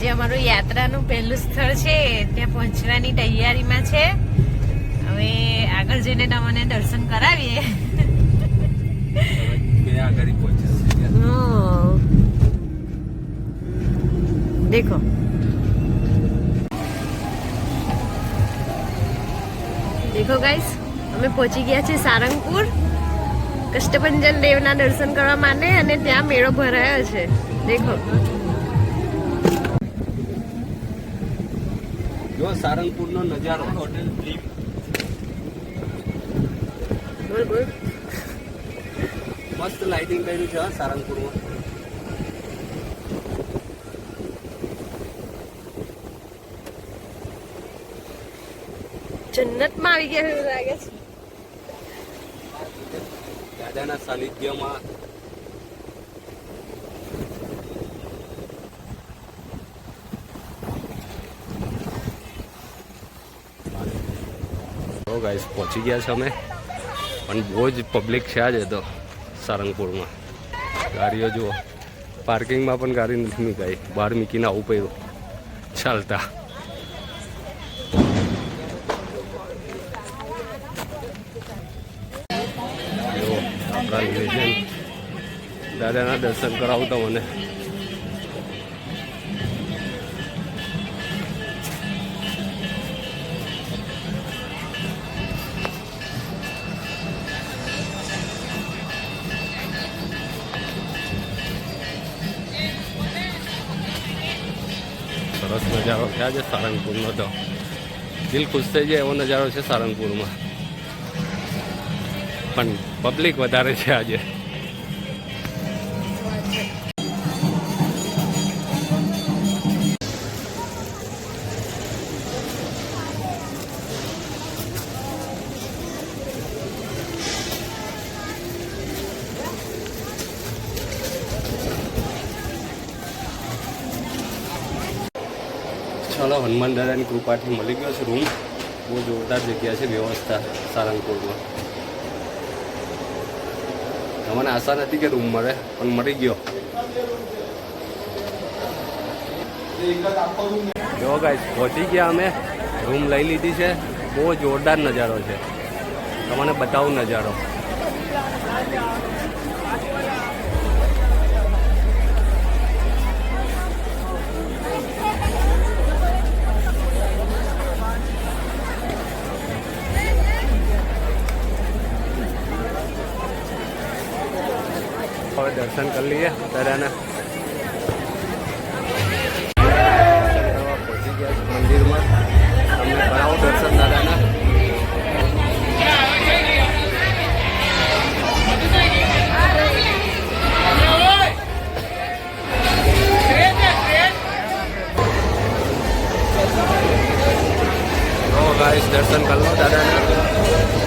જે અમારું યાત્રાનું પહેલું સ્થળ છે ત્યાં પહોંચવાની તૈયારીમાં છે. હવે આગળ જઈને તમને દર્શન કરાવીએ. દેખો. દેખો ગાઈસ અમે પહોંચી ગયા છીએ સારંગપુર. કષ્ટભંજન દેવના દર્શન કરવા માટે અને ત્યાં મેળો ભરાયો છે. દેખો. જો સારંગપુર નો નજારો હોટેલ ડ્રીમ મસ્ત લાઇટિંગ કર્યું છે સારંગપુરમાં. જન્નતમાં આવી ગયા એવું લાગે છે. દાદાના સાનિધ્યમાં ગાઈસ પહોંચી ગયા છે અમે. પણ બહુ જ પબ્લિક છે આજે તો, સારંગપુરમાં. ગાડીઓ જુઓ. પાર્કિંગમાં પણ ગાડી નથી મૂકાઈ. બહાર મૂકીને આવું પડ્યું. ચાલતા. દાદાના દર્શન કરાવતા મને સરસ નજારો થયા છે સારંગપુરનો તો દિલ ખુશ થઈ જાય એવો નજારો છે સારંગપુરમાં. પણ પબ્લિક વધારે છે આજે. ચાલો હનુમાન દાદાની કૃપાથી મળી ગયો છે રૂમ. બહુ જોરદાર જગ્યા છે વ્યવસ્થા સારંગપુરમાં. મને આશા નથી કે રૂમ મળે, પણ મળી ગયો. જો ગાઈસ પહોંચી ગયા અમે. રૂમ લઈ લીધી છે. બહુ જોરદાર નજારો છે. તમને બતાવું નજારો. હવે દર્શન કરી લઈએ દાદાના પહોંચી ગયા મંદિરમાં તમને કરાવો દર્શન દાદાના દર્શન કરી લો દાદાના.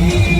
you.